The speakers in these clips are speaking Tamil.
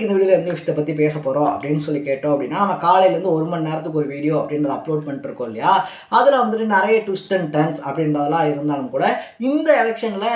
இன்னைக்கு இந்த வீடியோவில் எந்த விஷயத்தை பற்றி பேச போகிறோம் அப்படின்னு சொல்லி கேட்டோம் அப்படின்னா நம்ம காலையிலேருந்து ஒரு மணி நேரத்துக்கு ஒரு வீடியோ அப்படின்றத அப்லோட் பண்ணிட்டுருக்கோம் இல்லையா? அதில் வந்துட்டு நிறைய ட்விஸ்ட் அண்ட் டர்ன்ஸ் அப்படின்றதெல்லாம் இருந்தாலும் கூட இந்த எலெக்ஷனில்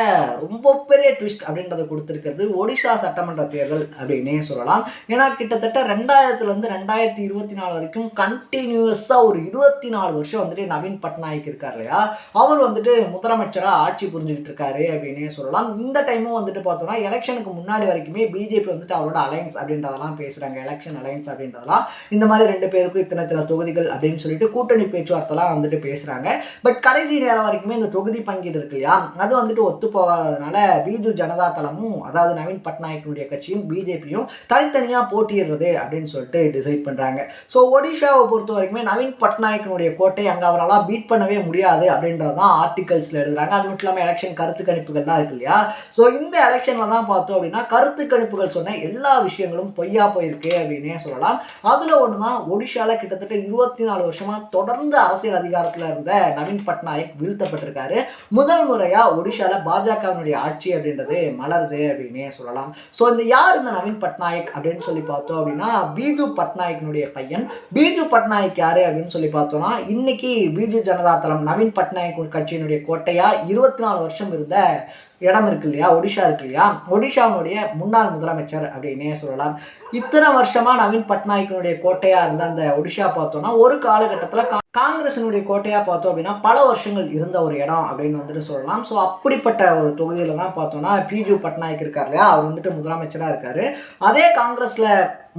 ரொம்ப பெரிய ட்விஸ்ட் அப்படின்றத கொடுத்துருக்கிறது ஒடிஷா சட்டமன்ற தேர்தல் அப்படின்னே சொல்லலாம். ஏன்னா கிட்டத்தட்ட ரெண்டாயிரத்துலேருந்து ரெண்டாயிரத்தி இருபத்தி நாலு வரைக்கும் கண்டினியூஸாக ஒரு இருபத்தி நாலு வருஷம் வந்துட்டு நவீன் பட்நாயக் இருக்கார் இல்லையா? அவர் வந்துட்டு முதலமைச்சராக ஆட்சி புரிஞ்சுக்கிட்டு இருக்காரு அப்படின்னே சொல்லலாம். இந்த டைமும் வந்துட்டு பார்த்தோம்னா எலெக்ஷனுக்கு முன்னாடி வரைக்குமே பிஜேபி வந்துட்டு அவரோட அலையன்ஸ் அப்படின்றதெல்லாம் பேசுகிறாங்க எலெக்ஷன் அலையன்ஸ் அப்படின்றதெல்லாம். இந்த மாதிரி ரெண்டு பேருக்கும் இத்தனை இத்தனை தொகுதிகள் அப்படின்னு சொல்லிட்டு கூட்டணி பேச்சுவார்த்தைலாம் வந்துட்டு பேசுகிறாங்க பட் கடைசி நேரம் வரைக்குமே இந்த தொகுதி பங்கீடு இருக்கு இல்லையா? அது வந்துட்டு ஒத்து போகாததுனால பிஜு ஜனதா தளமும் அதாவது நவீன் பட்நாயக்கினுடைய கட்சியும் பிஜேபியும் தனித்தனியாக போட்டியிடுறது அப்படின்னு சொல்லிட்டு டிசைட் பண்ணுறாங்க ஸோ ஒடிஷாவை பொறுத்த வரைக்குமே நவீன் பட்நாயக்கினுடைய கோட்டை அங்கே அவரால் பீட் பண்ணவே முடியாது அப்படின்றது தான் ஆர்டிகல்ஸில் எழுதுறாங்க. அது மட்டும் இல்லாமல் எலெக்ஷன் கருத்து கணிப்புகள்லாம் இருக்கு இல்லையா? ஸோ இந்த எலெக்ஷனில் தான் பார்த்தோம் அப்படின்னா கருத்து கணிப்புகள் சொன்ன எல்லா விஷயம் விஷயங்களும் பொய்யா போயிருக்கு அப்படின்னே சொல்லலாம். அதில் ஒன்று தான் ஒடிஷாவில் கிட்டத்தட்ட இருபத்தி நாலு வருஷமாக தொடர்ந்து அரசியல் அதிகாரத்தில் இருந்த நவீன் பட்நாயக் வீழ்த்தப்பட்டிருக்காரு. முதல் முறையாக ஒடிஷாவில் பாஜகவினுடைய ஆட்சி அப்படின்றது மலருது அப்படின்னே சொல்லலாம். ஸோ இந்த யார் இந்த நவீன் பட்நாயக் அப்படின்னு சொல்லி பார்த்தோம் அப்படின்னா பீஜு பட்நாயக்கினுடைய பையன். பீஜு பட்நாயக் யாரு அப்படின்னு சொல்லி பார்த்தோம்னா இன்னைக்கு பீஜு ஜனதா தளம் நவீன் பட்நாயக் கட்சியினுடைய கோட்டையா இருபத்தி நாலு வருஷம் இருந்த இடம் இருக்கு இல்லையா? ஒடிஷா இருக்கு இல்லையா? ஒடிஷாவுடைய முன்னாள் முதலமைச்சர் அப்படின்னே சொல்லலாம். இத்தனை வருஷமா நவீன் பட்நாயக்கினுடைய கோட்டையா இருந்த அந்த ஒடிஷா பார்த்தோம்னா ஒரு காலகட்டத்தில் காங்கிரசினுடைய கோட்டையா பார்த்தோம் அப்படின்னா பல வருஷங்கள் இருந்த ஒரு இடம் அப்படின்னு வந்துட்டு சொல்லலாம். ஸோ அப்படிப்பட்ட ஒரு தொகுதியில் தான் பார்த்தோம்னா பிஜு பட்நாயக் இருக்கார் இல்லையா? அவர் வந்துட்டு முதலமைச்சராக இருக்காரு. அதே காங்கிரஸில்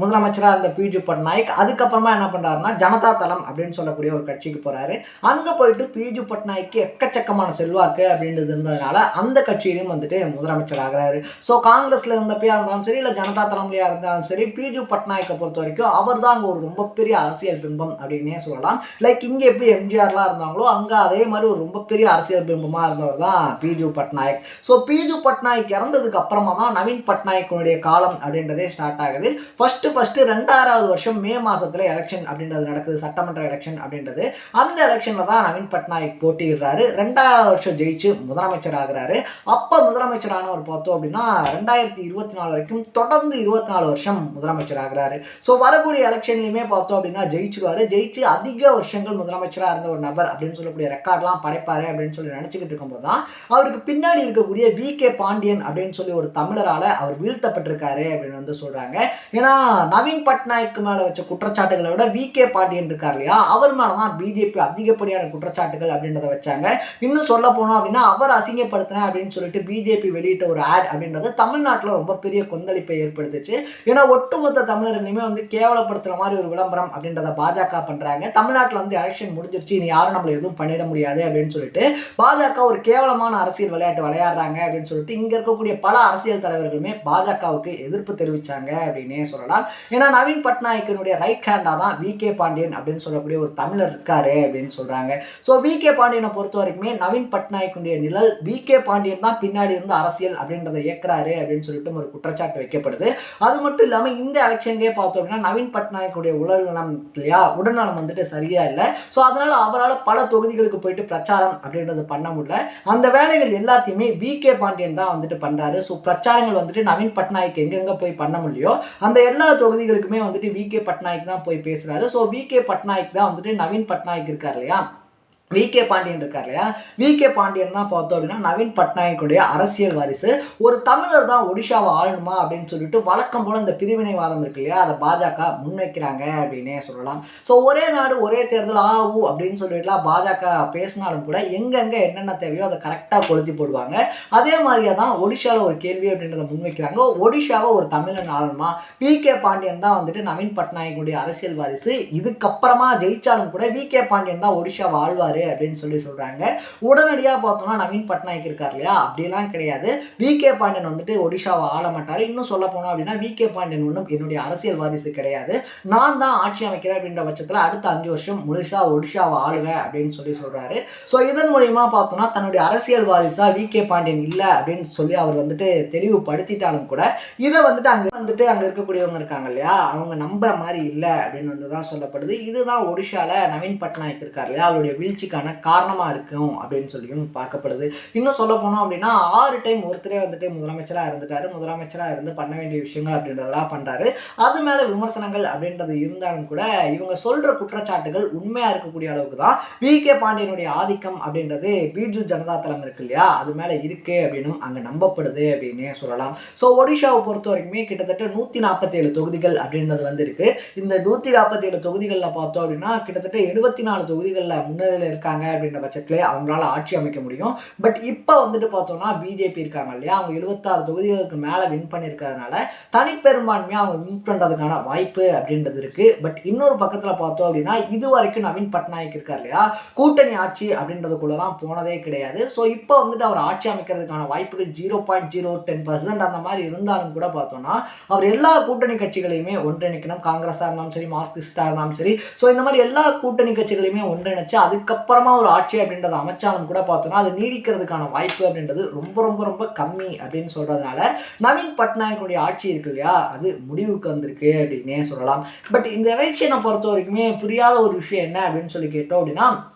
முதலமைச்சராக இருந்த பிஜு பட்நாயக் அதுக்கப்புறமா என்ன பண்ணுறாருன்னா ஜனதா தளம் அப்படின்னு சொல்லக்கூடிய ஒரு கட்சிக்கு போகிறாரு அங்கே போயிட்டு பிஜு பட்நாயக்கு எக்கச்சக்கமான செல்வாக்கு அப்படின்றது இருந்ததுனால அந்த கட்சியிலையும் வந்துட்டு முதலமைச்சர் ஆகிறாரு. ஸோ காங்கிரஸில் இருந்தப்பையாக இருந்தாலும் சரி இல்லை ஜனதா தளம்லையா இருந்தாலும் சரி பிஜு பட்நாயக்கை பொறுத்த வரைக்கும் அவர் தான் அங்கே ஒரு ரொம்ப பெரிய அரசியல் பிம்பம் அப்படின்னே சொல்லலாம். லைக் இங்கே எப்படி எம்ஜிஆர்லாம் இருந்தாங்களோ அங்கே அதே மாதிரி ஒரு ரொம்ப பெரிய அரசியல் பிம்பமாக இருந்தவர் தான் பிஜு பட்நாயக். ஸோ பிஜு பட்நாயக் இறந்ததுக்கு அப்புறமா தான் நவீன் பட்நாயக்கனுடைய காலம் அப்படின்றதே ஸ்டார்ட் ஆகுது. ஃபர்ஸ்ட் ஃபஸ்ட்டு ஃபஸ்ட்டு ரெண்டாயிராவது வருஷம் மே மாதத்தில் எலெக்ஷன் அப்படின்றது நடக்குது சட்டமன்ற எலெக்ஷன் அப்படின்றது. அந்த எலெக்ஷனில் தான் நவீன் பட்நாயக் போட்டியிடுறாரு. ரெண்டாயிரம் வருஷம் ஜெயிச்சு முதலமைச்சர் ஆகிறாரு. அப்போ முதலமைச்சரானவர் பார்த்தோம் அப்படின்னா ரெண்டாயிரத்தி இருபத்தி நாலு வரைக்கும் தொடர்ந்து இருபத்தி நாலு வருஷம் முதலமைச்சர் ஆகிறாரு. ஸோ வரக்கூடிய எலெக்ஷன்லையுமே பார்த்தோம் அப்படின்னா ஜெயிச்சிருவாரு. ஜெயிச்சு அதிக வருஷங்கள் முதலமைச்சராக இருந்த ஒரு நபர் அப்படின்னு சொல்லக்கூடிய ரெக்கார்ட்லாம் படைப்பாரு அப்படின்னு சொல்லி நினச்சிக்கிட்டு இருக்கும்போது தான் அவருக்கு பின்னாடி இருக்கக்கூடிய வி கே பாண்டியன் அப்படின்னு சொல்லி ஒரு தமிழரால் அவர் வீழ்த்தப்பட்டிருக்காரு அப்படின்னு வந்து சொல்கிறாங்க ஏன்னா நவீன் பட்நாயக் மேலே வச்ச குற்றச்சாட்டுகளை விட வி கே பாண்டியன் இருக்கார் இல்லையா? அவர் மேலே தான் பிஜேபி அதிகப்படியான குற்றச்சாட்டுகள் அப்படின்றத வச்சாங்க. இன்னும் சொல்ல போனோம் அப்படின்னா அவர் அசிங்கப்படுத்தினேன் அப்படின்னு சொல்லிட்டு பிஜேபி வெளியிட்ட ஒரு ஆட் அப்படின்றது தமிழ்நாட்டில் ரொம்ப பெரிய கொந்தளிப்பை ஏற்படுத்துச்சு. ஏன்னா ஒட்டுமொத்த தமிழர்களையுமே வந்து கேவலப்படுத்துகிற மாதிரி ஒரு விளம்பரம் அப்படின்றத பாஜக பண்ணுறாங்க தமிழ்நாட்டில் வந்து எலெக்ஷன் முடிஞ்சிருச்சு. இனி யாரும் நம்மளை எதுவும் பண்ணிட முடியாது அப்படின்னு சொல்லிட்டு பாஜக ஒரு கேவலமான அரசியல் விளையாட்டு விளையாடுறாங்க அப்படின்னு சொல்லிட்டு இங்கே இருக்கக்கூடிய பல அரசியல் தலைவர்களுமே பாஜகவுக்கு எதிர்ப்பு தெரிவித்தாங்க அப்படின்னே சொல்லலாம். ஏன்னா நவீன் பட்நாயக்கனுடைய ரைட் ஹேண்டாக தான் வி கே பாண்டியன் அப்படின்னு சொல்லக்கூடிய ஒரு தமிழர் இருக்காரு அப்படின்னு சொல்றாங்க. ஸோ வி கே பாண்டியனை பொறுத்த வரைக்குமே நவீன் பட்நாயக்கனுடைய நிழல் வி கே பாண்டியன் தான் பின்னாடி இருந்து அரசியல் அப்படின்றத இயக்குறாரு அப்படின்னு சொல்லிட்டு ஒரு குற்றச்சாட்டு வைக்கப்படுது. அது மட்டும் இல்லாமல் இந்த எலெக்ஷன்லேயே பார்த்தோம் அப்படின்னா நவீன் பட்நாயக்குடைய உடல் நலம் இல்லையா? உடல்நலம் வந்துட்டு சரியா இல்லை. ஸோ அதனால அவரால் பல தொகுதிகளுக்கு போயிட்டு பிரச்சாரம் அப்படின்றது பண்ண முடியல. அந்த வேலைகள் எல்லாத்தையுமே வி கே பாண்டியன் தான் வந்துட்டு பண்றாரு. ஸோ பிரச்சாரங்கள் வந்துட்டு நவீன் பட்நாயக் எங்கெங்கே போய் பண்ண முடியோ அந்த எல்லா தொகுதிகளுக்குமே வந்துட்டு வி கே பட்நாயக் தான் போய் பேசுறாரு. ஸோ வி கே பட்நாயக் தான் வந்துட்டு நவீன் பட்நாயக் இருக்கார் இல்லையா? வி கே பாண்டியன் இருக்கார் இல்லையா? வி கே பாண்டியன் தான் பார்த்தோம் அப்படின்னா நவீன் பட்நாயக்குடைய அரசியல் வாரிசு. ஒரு தமிழர் தான் ஒடிஷாவை ஆளணுமா அப்படின்னு சொல்லிட்டு வழக்கம் போல இந்த பிரிவினைவாதம் இருக்கு இல்லையா? அதை பாஜக முன்வைக்கிறாங்க அப்படின்னே சொல்லலாம். ஸோ ஒரே நாடு ஒரே தேர்தல் ஆ ஊ அப்படின்னு சொல்லிட்டுலாம் பாஜக பேசினாலும் கூட எங்கெங்கே என்னென்ன தேவையோ அதை கரெக்டாக கொளுத்தி போடுவாங்க. அதே மாதிரியே தான் ஒடிஷாவில் ஒரு கேள்வி அப்படின்றத முன்வைக்கிறாங்க. ஒடிஷாவை ஒரு தமிழன் ஆளணுமா? வி கே பாண்டியன் தான் வந்துட்டு நவீன் பட்நாயக்குடைய அரசியல் வாரிசு. இதுக்கப்புறமா ஜெயிச்சாலும் கூட வி கே பாண்டியன் தான் ஒடிஷாவை ஆழ்வார் அப்படின்னு சொல்லி சொல்கிறாங்க உடனடியாக பார்த்தோம்னா நவீன் பட்நாயக் இருக்கார் இல்லையா? அப்படிலாம் கிடையாது. வி கே பாண்டியன் வந்துட்டு ஒடிஷாவை ஆள மாட்டார். இன்னும் சொல்ல போனோம் அப்படின்னா வி கே பாண்டியன் ஒன்றும் என்னுடைய அரசியல் வாரிசு கிடையாது. நான் தான் ஆட்சி அமைக்கிறேன் அப்படின்ற பட்சத்தில் அடுத்த அஞ்சு வருஷம் முழுசா ஒடிஷாவை ஆளுவேன் அப்படின்னு சொல்லி சொல்கிறாரு ஸோ இதன் மூலியமா பார்த்தோம்னா தன்னுடைய அரசியல் வாரிசா வி கே பாண்டியன் இல்லை அப்படின்னு சொல்லி அவர் வந்துட்டு தெளிவுபடுத்திட்டாலும் கூட இதை வந்துட்டு அங்கே வந்துட்டு அங்கே இருக்கக்கூடியவங்க இருக்காங்க இல்லையா? அவங்க நம்புற மாதிரி இல்லை அப்படின்னு வந்து தான் சொல்லப்படுது. இதுதான் ஒடிஷாவில் நவீன் பட்நாயக் இருக்கார் இல்லையா? அவருடைய வீழ்ச்சி வீழ்ச்சிக்கான காரணமாக இருக்கும் அப்படின்னு சொல்லியும் பார்க்கப்படுது. இன்னும் சொல்ல போனோம் அப்படின்னா ஆறு டைம் ஒருத்தரே வந்துட்டு முதலமைச்சராக இருந்துட்டாரு. முதலமைச்சராக இருந்து பண்ண வேண்டிய விஷயங்கள் அப்படின்றதெல்லாம் பண்ணுறாரு அது மேலே விமர்சனங்கள் அப்படின்றது இருந்தாலும் கூட இவங்க சொல்கிற குற்றச்சாட்டுகள் உண்மையாக இருக்கக்கூடிய அளவுக்கு தான் வி. கே. பாண்டியனுடைய ஆதிக்கம் அப்படின்றது பிஜு ஜனதா தளம் இருக்கு இல்லையா? அது மேலே இருக்குது அப்படின்னும் அங்கே நம்பப்படுது அப்படின்னே சொல்லலாம். ஸோ ஒடிஷாவை பொறுத்த வரைக்குமே கிட்டத்தட்ட நூற்றி நாற்பத்தேழு தொகுதிகள் அப்படின்றது வந்திருக்கு. இந்த நூற்றி நாற்பத்தேழு தொகுதிகளில் பார்த்தோம் அப்படின்னா கிட்டத்தட்ட எழுபத்தி நாலு தொகுதிகளில் முன்னிலையில் இருக்காங்க அப்படின்ற பட்சத்திலே அவங்களால ஆட்சி அமைக்க முடியும். பட் இப்போ வந்துட்டு பார்த்தோம்னா பிஜேபி இருக்காங்க இல்லையா? அவங்க எழுபத்தாறு தொகுதிகளுக்கு மேலே வின் பண்ணியிருக்கிறதுனால தனிப்பெரும்பான்மையாக அவங்க வின் பண்ணுறதுக்கான வாய்ப்பு அப்படின்றது இருக்கு. பட் இன்னொரு பக்கத்தில் பார்த்தோம் அப்படின்னா இது வரைக்கும் நவீன் பட்நாயக் இருக்கார் இல்லையா? கூட்டணி ஆட்சி அப்படின்றதுக்குள்ளலாம் போனதே கிடையாது. ஸோ இப்போ வந்துட்டு அவர் ஆட்சி அமைக்கிறதுக்கான வாய்ப்புகள் zero point zero ten percent அந்த மாதிரி இருந்தாலும் கூட பார்த்தோம்னா அவர் எல்லா கூட்டணி கட்சிகளையுமே ஒன்றிணைக்கணும். காங்கிரஸாக இருந்தாலும் சரி மார்க்சிஸ்டாக இருந்தாலும் சரி. ஸோ இந்த மாதிரி எல்லா கூட்டணி கட்சிகளையுமே ஒன்றிணைச்சு அதுக்கப்புறம் ஒரு ஆட்சி அப்படின்றத அமைச்சாலும் கூட பார்த்தோம்னா அது நீடிக்கிறதுக்கான வாய்ப்பு அப்படின்றது ரொம்ப ரொம்ப ரொம்ப கம்மி அப்படின்னு சொல்றதுனால நவீன் பட்நாயக்குடைய ஆட்சி இருக்கு இல்லையா? அது முடிவுக்கு வந்திருக்கு அப்படின்னே சொல்லலாம். பட் இந்த எலெக்ஷனை பொறுத்த வரைக்குமே புரியாத ஒரு விஷயம் என்ன அப்படின்னு சொல்லி கேட்டோம் அப்படின்னா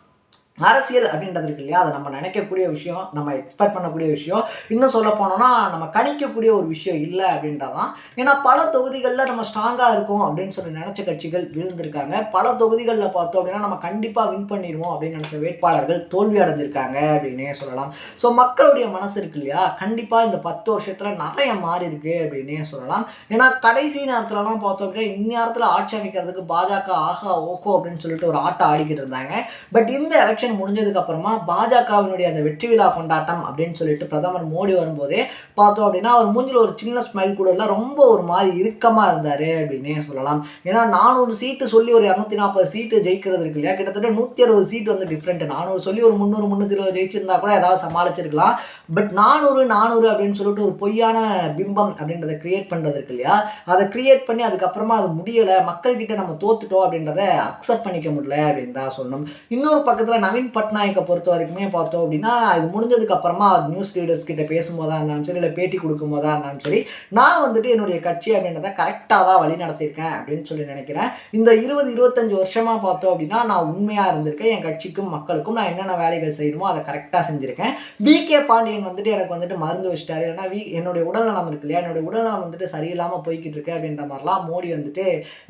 அரசியல் அப்படின்றது இருக்கு இல்லையா? அதை நம்ம நினைக்கக்கூடிய விஷயம் நம்ம எக்ஸ்பெக்ட் பண்ணக்கூடிய விஷயம். இன்னும் சொல்ல போனோம்னா நம்ம கணிக்கக்கூடிய ஒரு விஷயம் இல்லை அப்படின்றதான் ஏன்னா பல தொகுதிகளில் நம்ம ஸ்ட்ராங்காக இருக்கும் அப்படின்னு சொல்லி நினச்ச கட்சிகள் விழுந்திருக்காங்க. பல தொகுதிகளில் பார்த்தோம் அப்படின்னா நம்ம கண்டிப்பாக வின் பண்ணிடுவோம் அப்படின்னு நினச்ச வேட்பாளர்கள் தோல்வி அடைஞ்சிருக்காங்க அப்படின்னே சொல்லலாம். ஸோ மக்களுடைய மனசு இருக்கு இல்லையா? கண்டிப்பாக இந்த பத்து வருஷத்தில் நிறைய மாறி இருக்கு அப்படின்னே சொல்லலாம். ஏன்னா கடைசி நேரத்துலலாம் பார்த்தோம் அப்படின்னா இந்நேரத்தில் ஆட்சி அமைக்கிறதுக்கு பாஜக ஆஹா ஓகோ அப்படின்னு சொல்லிட்டு ஒரு ஆட்டம் ஆடிக்கிட்டு இருந்தாங்க. பட் இந்த எலெக்ஷன் முடிஞ்சதுக்கு அப்புறமா பாஜகவினுடைய அந்த வெற்றி விழா கொண்டாட்டம் அப்படின்னு சொல்லிட்டு பிரதமர் மோடி வரும்போதே பார்த்தோம் அப்படின்னா அவர் மூஞ்சில் ஒரு சின்ன ஸ்மைல் கூட இல்லை ரொம்ப ஒரு மாதிரி இறுக்கமாக இருந்தார் அப்படின்னே சொல்லலாம். ஏன்னா நானூறு சீட்டு சொல்லி ஒரு இரநூத்தி நாற்பது சீட்டு ஜெயிக்கிறது இருக்கு இல்லையா? கிட்டத்தட்ட நூற்றி அறுபது சீட் வந்து டிஃப்ரெண்ட் நானூறு சொல்லி ஒரு முந்நூறு முந்நூற்றி இருபது ஜெயிச்சிருந்தா கூட ஏதாவது சமாளிச்சிருக்கலாம். பட் நானூறு நானூறு அப்படின்னு சொல்லிட்டு ஒரு பொய்யான பிம்பம் அப்படின்றத கிரியேட் பண்ணுறது இருக்கு இல்லையா? அதை கிரியேட் பண்ணி அதுக்கப்புறமா அது முடியலை மக்கள்கிட்ட நம்ம தோத்துட்டோம் அப்படின்றத அக்செப்ட் பண்ணிக்க முடியல அப்படின்னு தான் சொல்லணும். இன்னொரு பக்கத்தில் நவீன நவீன் பட்நாயக்கை பொறுத்த வரைக்குமே பார்த்தோம் அப்படின்னா இது முடிஞ்சதுக்கு அப்புறமா நியூஸ் லீடர்ஸ் கிட்ட பேசும்போதா இருந்தாலும் சரி இல்லை பேட்டி கொடுக்கும்போதா இருந்தாலும் சரி நான் வந்துட்டு என்னுடைய கட்சி அப்படின்றத கரெக்டாக தான் வழி நடத்தியிருக்கேன் அப்படின்னு சொல்லி நினைக்கிறேன். இந்த இருபது இருபத்தஞ்சு வருஷமா பார்த்தோம் அப்படின்னா நான் உண்மையாக இருந்திருக்கேன். என் கட்சிக்கும் மக்களுக்கும் நான் என்னென்ன வேலைகள் செய்யணுமோ அதை கரெக்டாக செஞ்சுருக்கேன். B K. பாண்டியன் வந்துட்டு எனக்கு வந்துட்டு மருந்து வச்சுட்டாரு. ஏன்னா வி என்னுடைய உடல்நலம் இருக்கு இல்லையா? என்னுடைய உடல்நலம் வந்துட்டு சரியில்லாமல் போய்கிட்டு இருக்கு அப்படின்ற மாதிரிலாம் மோடி வந்துட்டு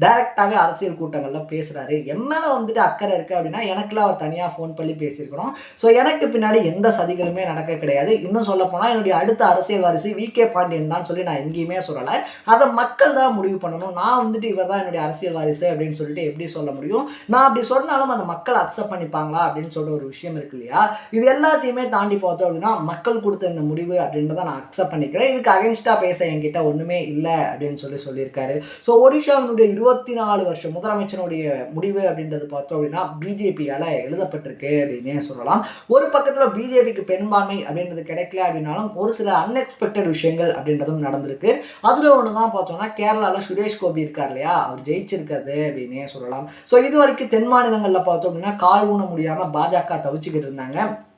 டைரக்டாகவே அரசியல் கூட்டங்களில் பேசுறாரு. என் வந்துட்டு அக்கறை இருக்கு அப்படின்னா எனக்குலாம் அவர் தனியாக ஃபோன் பள்ளி பேசியிருக்கணும் ஸோ எனக்கு பின்னாடி எந்த சதிகளுமே நடக்க கிடையாது. இன்னும் சொல்ல போனால் என்னுடைய அடுத்த அரசியல் வாரிசு வி கே பாண்டியன் தான் சொல்லி நான் எங்கேயுமே சொல்லலை. அதை மக்கள் தான் முடிவு பண்ணணும். நான் வந்துட்டு இவர் தான் என்னுடைய அரசியல் வாரிசு அப்படின்னு சொல்லிட்டு எப்படி சொல்ல முடியும்? நான் அப்படி சொன்னாலும் அந்த மக்கள் அக்செப்ட் பண்ணிப்பாங்களா அப்படின்னு சொல்ற ஒரு விஷயம் இருக்கு இல்லையா? இது எல்லாத்தையுமே தாண்டி பார்த்தோம் அப்படின்னா மக்கள் கொடுத்த இந்த முடிவு அப்படின்றத நான் அக்செப்ட் பண்ணிக்கிறேன். இதுக்கு அகென்ஸ்டா பேச என்கிட்ட ஒண்ணுமே இல்லை அப்படின்னு சொல்லி சொல்லியிருக்காரு. ஸோ ஒடிஷாவினுடைய இருபத்தி நாலு வருஷம் முதலமைச்சருடைய முடிவு அப்படின்றது பார்த்தோம் அப்படின்னா பிஜேபியால எழுதப்பட்டிருக்கு. அப்படின்னே சொல்லலாம். ஒரு பக்கத்தில் பிஜேபிக்கு பெரும்பான்மை அப்படின்றது கிடைக்கல அப்படின்னாலும் ஒரு சில அன்எக்ஸ்பெக்டட் விஷயங்கள் அப்படின்றதும் நடந்திருக்கு. அதில் ஒன்று தான் பார்த்தோம்னா கேரளாவில் சுரேஷ் கோபி இருக்கார் இல்லையா? அவர் ஜெயிச்சிருக்காரு அப்படின்னே சொல்லலாம். ஸோ இது வரைக்கும் தென் மாநிலங்களில் பார்த்தோம் அப்படின்னா கால் ஊன முடியாமல் பாஜக தவிச்சுக்கிட்டு இருந்தாங்க.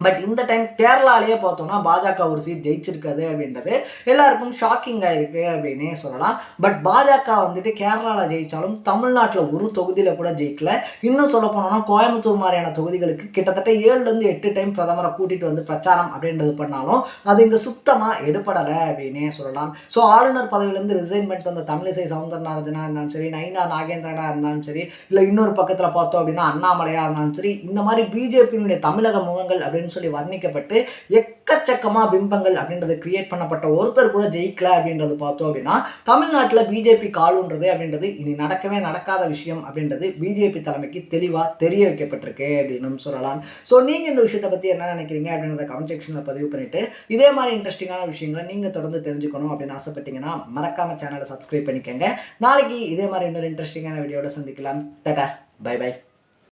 பட் இந்த டைம் கேரளாலேயே பார்த்தோம்னா பாஜக ஒரு சீட் ஜெயிச்சிருக்காது அப்படின்றது எல்லாருக்கும் ஷாக்கிங்காக இருக்குது அப்படின்னே சொல்லலாம். பட் பாஜக வந்துட்டு கேரளாவில் ஜெயித்தாலும் தமிழ்நாட்டில் ஒரு தொகுதியில் கூட ஜெயிக்கல. இன்னும் சொல்ல போனோம்னா கோயம்புத்தூர் மாதிரியான தொகுதிகளுக்கு கிட்டத்தட்ட ஏழுலேருந்து எட்டு டைம் பிரதமரை கூட்டிகிட்டு வந்து பிரச்சாரம் அப்படின்றது பண்ணாலும் அது இங்கே சுத்தமாக எடுப்படலை அப்படின்னே சொல்லலாம். ஸோ ஆளுநர் பதவியிலேருந்து ரிசைன்மெண்ட் வந்த தமிழிசை சவுந்தரநாராஜனா இருந்தாலும் சரி நைனா நாகேந்திரனாக இருந்தாலும் சரி இல்லை இன்னொரு பக்கத்தில் பார்த்தோம் அப்படின்னா அண்ணாமலையாக இருந்தாலும் சரி இந்த மாதிரி பிஜேபியினுடைய தமிழக முகங்கள் அப்படின்னு சொல்லி வர்ணிக்கப்பட்டு எக்கச்சக்கமாக பிம்பங்கள் அப்படின்றது கிரியேட் பண்ணப்பட்ட ஒருத்தர் கூட ஜெயிக்கல அப்படின்றது பார்த்தோம் அப்படின்னா தமிழ்நாட்டில் பிஜேபி காலுன்றது அப்படின்றது இனி நடக்கவே நடக்காத விஷயம் அப்படின்றது பிஜேபி தலைமைக்கு தெளிவாக தெரிய வைக்கப்பட்டிருக்கு அப்படின்னு சொல்லலாம். ஸோ நீங்கள் இந்த விஷயத்தை பற்றி என்ன நினைக்கிறீங்க அப்படின்றத கமெண்ட் செக்ஷனில் பதிவு பண்ணிவிட்டு இதே மாதிரி இன்ட்ரெஸ்டிங்கான விஷயங்களை நீங்கள் தொடர்ந்து தெரிஞ்சுக்கணும் அப்படின்னு ஆசைப்பட்டீங்கன்னா மறக்காம சேனலை சப்ஸ்கிரைப் பண்ணிக்கோங்க. நாளைக்கு இதே மாதிரி இன்னொரு இன்ட்ரெஸ்டிங்கான வீடியோட சந்திக்கலாம். தட்டா பை பை